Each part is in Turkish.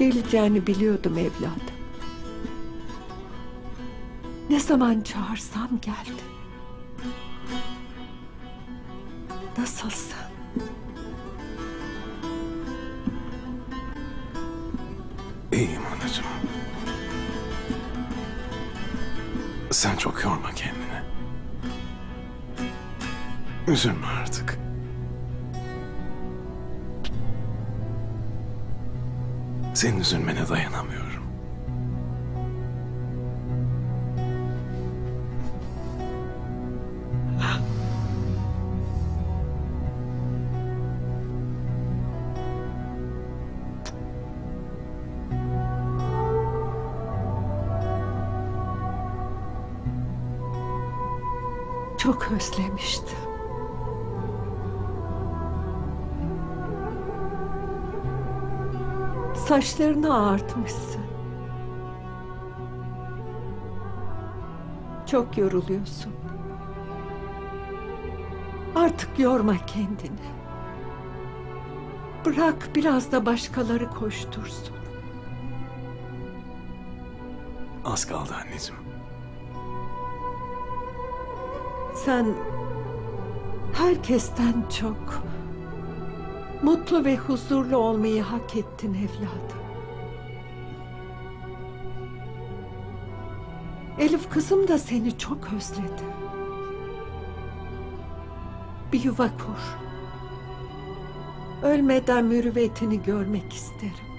Geleceğini biliyordum evladım. Ne zaman çağırsam geldi. Nasılsın? İyiyim anacığım. Sen çok yorma kendini. Üzülme artık. Senin üzülmene dayanamıyorum. Çok özlemiştim. Saçlarını ağartmışsın. Çok yoruluyorsun. Artık yorma kendini. Bırak biraz da başkaları koştursun. Az kaldı anneciğim. Sen herkesten çok mutlu ve huzurlu olmayı hak ettin evladım. Elif kızım da seni çok özledi. Bir yuva kur. Ölmeden mürüvvetini görmek isterim.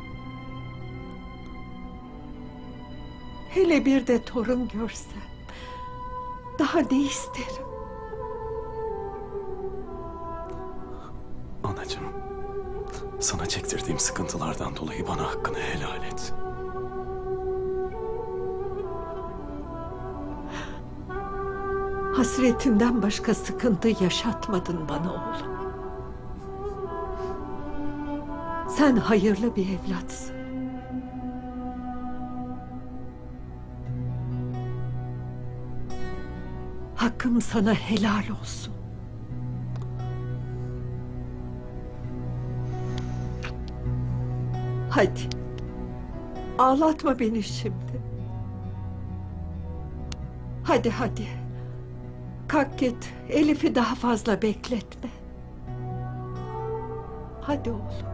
Hele bir de torun görsem. Daha ne isterim? Sana çektirdiğim sıkıntılardan dolayı bana hakkını helal et. Hasretinden başka sıkıntı yaşatmadın bana oğlum. Sen hayırlı bir evlatsın. Hakkım sana helal olsun. Hadi. Ağlatma beni şimdi. Hadi hadi. Kalk git. Elif'i daha fazla bekletme. Hadi oğlum.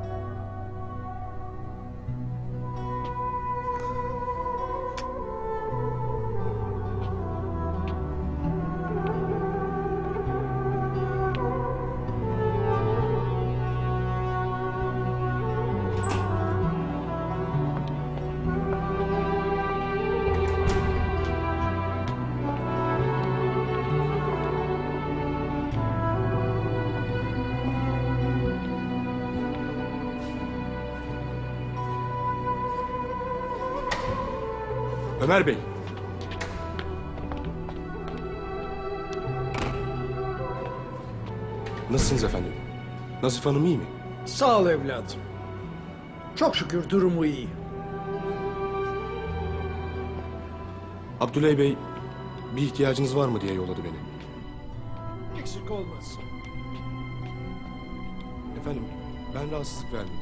Ömer Bey. Nasılsınız efendim? Nazife Hanım iyi mi? Sağ ol evladım. Çok şükür durumu iyi. Abdüley Bey bir ihtiyacınız var mı diye yolladı beni. Eksik olmasın. Efendim ben rahatsızlık vermeyeyim.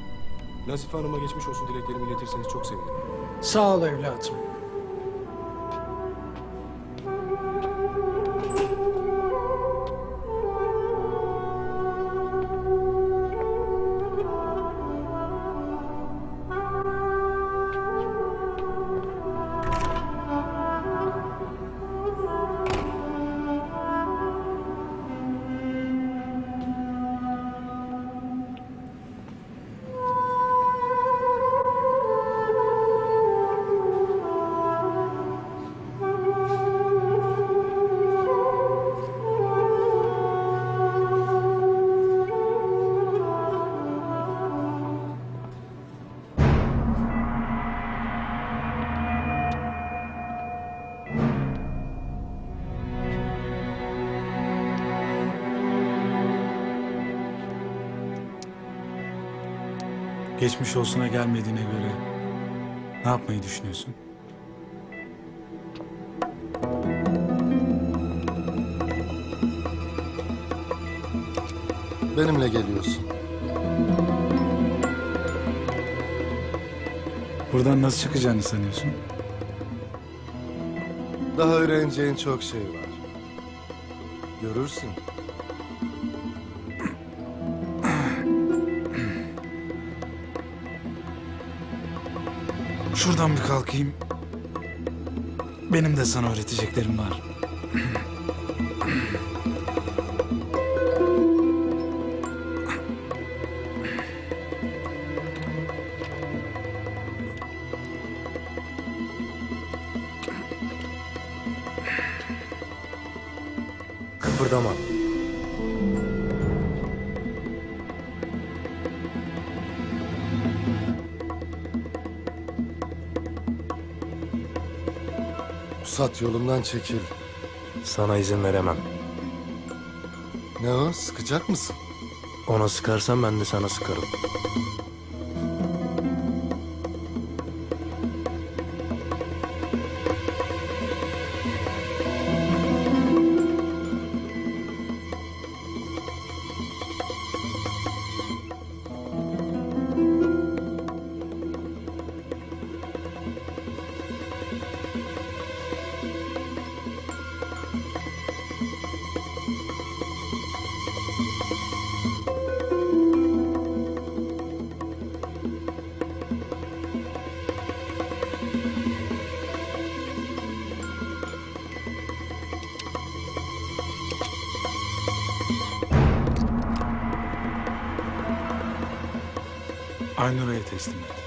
Nazife Hanım'a geçmiş olsun dileklerimi iletirseniz çok sevinirim. Sağ ol evladım. Geçmiş olsuna gelmediğine göre ne yapmayı düşünüyorsun? Benimle geliyorsun. Buradan nasıl çıkacağını sanıyorsun? Daha öğreneceğin çok şey var. Görürsün. Şuradan bir kalkayım. Benim de sana öğreteceklerim var. Kıpırdama. Pusat yolumdan çekil. Sana izin veremem. Ne o? Sıkacak mısın? Ona sıkarsan ben de sana sıkarım. Aynura'ya teslim et.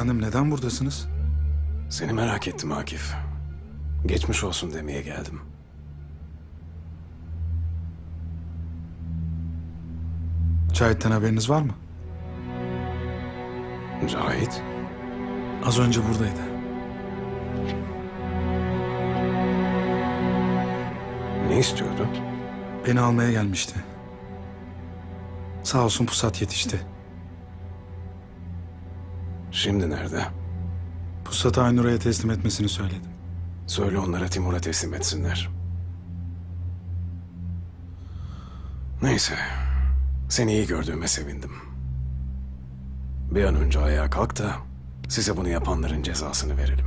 Efendim neden buradasınız? Seni merak ettim Akif. Geçmiş olsun demeye geldim. Cahit'ten haberiniz var mı? Cahit, Az önce buradaydı. ne istiyordu? Beni almaya gelmişti. Sağ olsun Pusat yetişti. Şimdi nerede? Pusat'ı Aynura'ya teslim etmesini söyledim. Söyle onlara Timur'a teslim etsinler. Neyse. Seni iyi gördüğüme sevindim. Bir an önce ayağa kalk da size bunu yapanların cezasını verelim.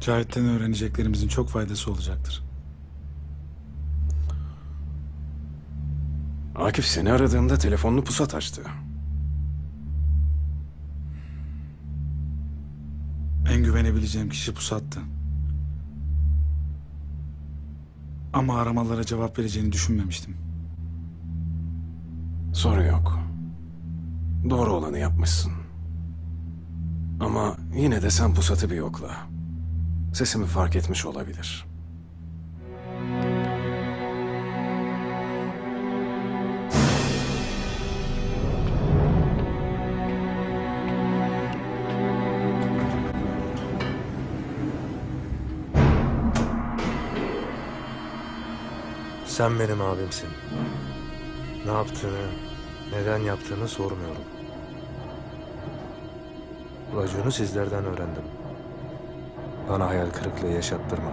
Cahit'ten öğreneceklerimizin çok faydası olacaktır. Akif seni aradığımda telefonunu pusat açtı. En güvenebileceğim kişi Pusat'tı. Ama aramalara cevap vereceğini düşünmemiştim. Sorun yok. Doğru olanı yapmışsın. Ama yine de sen pusatı bir yokla. Sesimi fark etmiş olabilir. Sen benim abimsin. Ne yaptığını, neden yaptığını sormuyorum. Raconu sizlerden öğrendim. Bana hayal kırıklığı yaşattırma.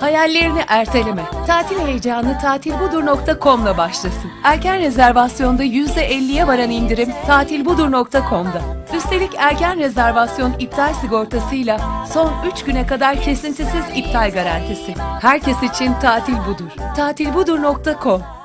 Hayallerini erteleme. Tatil heyecanı tatilbudur.com'la başlasın. Erken rezervasyonda %50'ye varan indirim tatilbudur.com'da. Üstelik erken rezervasyon iptal sigortasıyla son 3 güne kadar kesintisiz iptal garantisi. Herkes için tatil budur. Tatilbudur.com